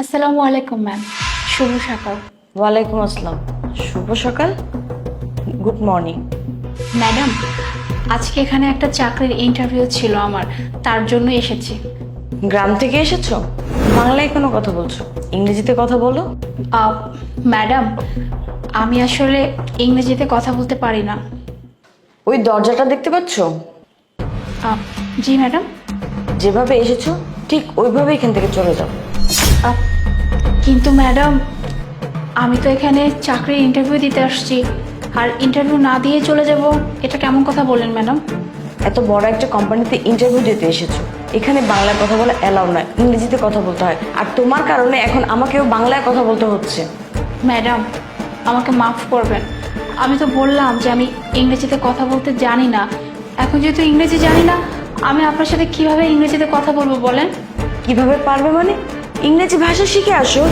আসসালামু আলাইকুম ম্যাম শুভ সকাল। ওয়ালাইকুম আসসালাম। শুভ সকাল। গুড মর্নিং ম্যাডাম আজকে এখানে একটা চাকরির ইন্টারভিউ ছিল আমার। তার জন্য এসেছি। গ্রাম থেকে এসেছ? বাংলায় কোনো কথা বলছো? ইংরেজিতে কথা বলো। ম্যাডাম আমি আসলে ইংরেজিতে কথা বলতে পারি না। ওই দরজাটা দেখতে পাচ্ছ? জি ম্যাডাম যেভাবে এসেছ ঠিক ওইভাবে এখান থেকে চলে যাও। আহ, কিন্তু ম্যাডাম আমি তো এখানে চাকরির ইন্টারভিউ দিতে আসছি। আর ইন্টারভিউ না দিয়ে চলে যাব এটা কেমন কথা বলেন ম্যাডাম? এত বড় একটা কোম্পানিতে ইন্টারভিউ দিতে এসেছ। এখানে বাংলায় কথা বলা অ্যালাউ নয় ইংরেজিতে কথা বলতে হয়। আর তোমার কারণে এখন আমাকেও বাংলায় কথা বলতে হচ্ছে। ম্যাডাম আমাকে মাফ করবেন। আমি তো বললাম যে আমি ইংরেজিতে কথা বলতে জানি না। এখন যেহেতু ইংরেজি জানি না আমি আপনার সাথে কীভাবে ইংরেজিতে কথা বলব বলেন? কীভাবে পারবে মানে? ইংরেজি ভাষা শিখে আসো।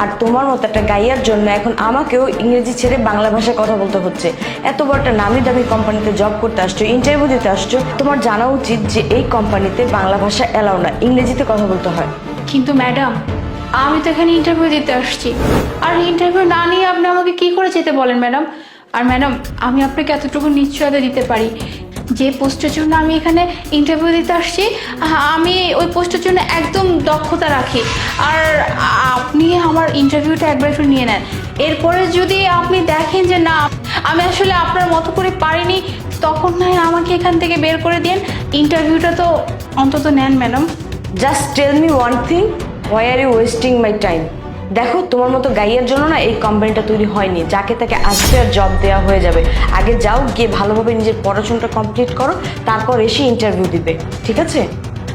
আর তোমার মতো একটা গাইয়ার জন্য এখন আমাকেও ইংরেজি ছেড়ে বাংলা ভাষায় কথা বলতে হচ্ছে। এত বড় একটা নামি দামি কোম্পানিতে জব করতে আসছো ইন্টারভিউ দিতে আসছো, তোমার জানা উচিত যে এই কোম্পানিতে বাংলা ভাষা এলাও না, ইংরেজিতে কথা বলতে হয়। কিন্তু ম্যাডাম আমি তো এখানে ইন্টারভিউ দিতে আসছি। আর ইন্টারভিউ না নিয়ে আপনি আমাকে কি করে যেতে বলেন ম্যাডাম আর ম্যাডাম আমি আপনাকে এতটুকু নিশ্চয়তা দিতে পারি যে পোস্টের জন্য আমি এখানে ইন্টারভিউ দিতে আসছি আমি ওই পোস্টের জন্য একদম দক্ষতা রাখি। আর আপনি আমার ইন্টারভিউটা একবার একটু নিয়ে নেন। এরপরে যদি আপনি দেখেন যে না, আমি আসলে আপনার মতো করে পারিনি, তখন নয় আমাকে এখান থেকে বের করে দিন। ইন্টারভিউটা তো অন্তত নেন madam just tell me one thing why are you wasting my time দেখো, তোমার মতো গাইয়ের জন্য না এই কোম্পানিটা তৈরি হয়নি। যাকে তাকে আসবে আর জব দেওয়া হয়ে যাবে। আগে যাও, গিয়ে ভালোভাবে নিজের পড়াশোনাটা কমপ্লিট করো, তারপর এসে ইন্টারভিউ দিবে। ঠিক আছে?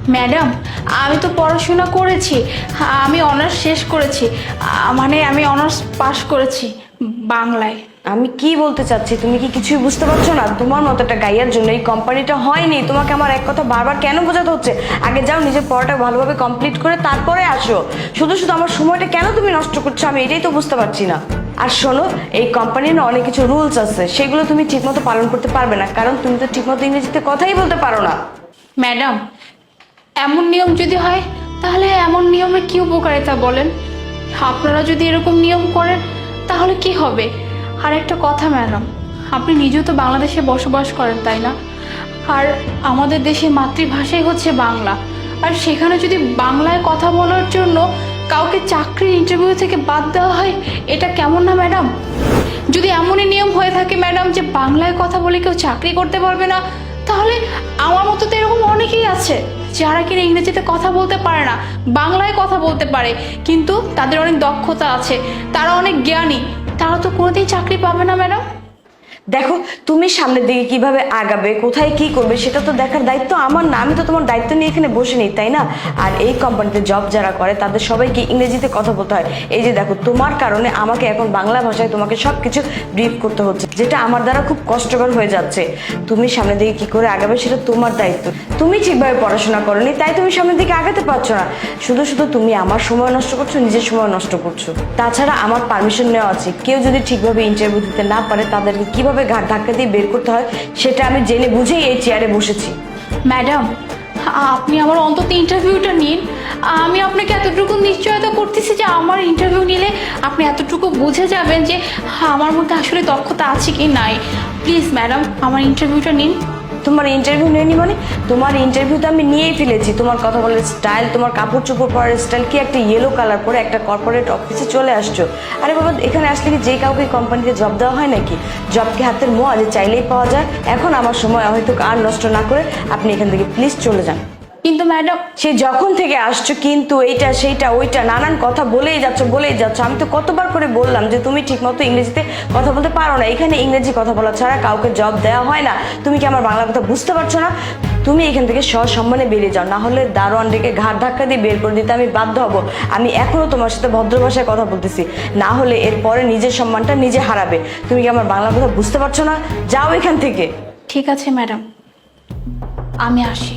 ম্যাডাম, আমি তো পড়াশোনা করেছি। আমি অনার্স শেষ করেছি। মানে আমি অনার্স পাশ করেছি বাংলায়। আমি কি বলতে চাচ্ছি? তুমি কি কিছুই বুঝতে পারছ না? তোমার মতো একটা গাইয়ার জন্য এই কোম্পানিটা হয়নি। তোমাকে আমার এক কথা বারবার কেন বোঝাতে হচ্ছে? আগে যাও, নিজের পড়াটা ভালোভাবে কমপ্লিট করে তারপরে আসো। শুধু শুধু আমার সময়টা কেন তুমি নষ্ট করছ? আমি এটাই তো বুঝতে পারছি না। আর শোনো, এই কোম্পানির না অনেক কিছু রুলস আছে। সেগুলো তুমি ঠিকমতো পালন করতে পারবে না। কারণ তুমি তো ঠিকমতো ইংরেজিতে কথাই বলতে পারো না। ম্যাডাম, এমন নিয়ম যদি হয়, তাহলে এমন নিয়মে কি উপকারিতা বলেন? আপনারা যদি এরকম নিয়ম করেন, তাহলে কি হবে? আর একটা কথা, ম্যাডাম। আপনি নিজেও তো বাংলাদেশে বসবাস করেন, তাই না? আর আমাদের দেশে মাতৃভাষাই হচ্ছে বাংলা। আর সেখানে যদি বাংলায় কথা বলার জন্য কাউকে চাকরির ইন্টারভিউ থেকে বাদ দেওয়া হয়, এটা কেমন না, ম্যাডাম? যদি এমনই নিয়ম হয়ে থাকে, ম্যাডাম, যে বাংলায় কথা বলে কেউ চাকরি করতে পারবে না তাহলে আমার মতো তো এরকম অনেকেই আছে, যারা কিনা ইংরেজিতে কথা বলতে পারে না, বাংলায় কথা বলতে পারে, কিন্তু তাদের অনেক দক্ষতা আছে, তারা অনেক জ্ঞানী, তারা তো কোনোদিন চাকরি পাবে না, ম্যাডাম। দেখো, তুমি সামনের দিকে কীভাবে আগাবে, কোথায় কি করবে, সেটা তো দেখার দায়িত্ব আমার না। আমি তো তোমার দায়িত্ব নিয়ে এখানে বসে নেই, তাই না? আর এই কোম্পানিতে জব যারা করে, তাদের সবাইকে ইংরেজিতে কথা বলতে হয়। এই যে দেখো, তোমার কারণে আমাকে এখন বাংলা ভাষায় তোমাকে সব কিছু ব্রিফ করতে হচ্ছে, যেটা আমার দ্বারা খুব কষ্টকর হয়ে যাচ্ছে। তুমি সামনের দিকে কি করে আগাবে, সেটা তোমার দায়িত্ব। তুমি ঠিকভাবে পড়াশোনা করনি, তাই তুমি সামনের দিকে আগাতে পারছ না। শুধু শুধু তুমি আমার সময় নষ্ট করছ, নিজের সময় নষ্ট করছ। তাছাড়া আমার পারমিশন নেওয়া আছে। কেউ যদি ঠিকভাবে ইন্টারভিউ দিতে না পারে, তাদেরকে কীভাবে ঘাট ধাক্কা দিয়ে বের করতে হয় সেটা আমি জেনে বুঝেই এই চেয়ারে বসেছি। ম্যাডাম, আপনি আমার অন্তত ইন্টারভিউটা নিন। আমি আপনাকে এতটুকু নিশ্চয়তা করতেছি যে আমার ইন্টারভিউ নিলে আপনি এতটুকু বুঝে যাবেন যে আমার মধ্যে আসলে দক্ষতা আছে কি নাই। প্লিজ ম্যাডাম, আমার ইন্টারভিউটা নিন। তোমার ইন্টারভিউ নেয়নি মানে? তোমার ইন্টারভিউ তো আমি নিয়েই ফেলেছি। তোমার কথা বলার স্টাইল তোমার কাপড় চোপড় পরার স্টাইল কি একটা ইয়েলো কালার পরে একটা কর্পোরেট অফিসে চলে আসছো? আরে বাবা, এখানে আসলে কি যে কাউকে কোম্পানিতে জব দেওয়া হয় নাকি? জবকে হাতের মোয়া যে চাইলেই পাওয়া যায়। এখন আমার সময় হয়তো আর নষ্ট না করে আপনি এখান থেকে প্লিজ চলে যান। কিন্তু ম্যাডাম সে যখন থেকে আসছো, কিন্তু এইটা, সেইটা, ওইটা, নানান কথা বলেই যাচ্ছ বলেই যাচ্ছ। আমি তো কতবার করে বললাম যে তুমি ঠিকমতো ইংরেজিতে কথা বলতে পারো না। এখানে ইংরেজি কথা বলা ছাড়া কাউকে জব দেওয়া হয় না। তুমি কি আমার বাংলা কথা বুঝতে পারছ না? তুমি এখান থেকে সসম্মানে বেরিয়ে যাও না হলে দারোয়ান ডেকে ঘাট ধাক্কা দিয়ে বের করে দিতে আমি বাধ্য হব। আমি এখনও তোমার সাথে ভদ্র ভাষায় কথা বলতেছি। না হলে এরপরে নিজের সম্মানটা নিজে হারাবে। তুমি কি আমার বাংলা কথা বুঝতে পারছ না? যাও এখান থেকে। ঠিক আছে ম্যাডাম আমি আসি।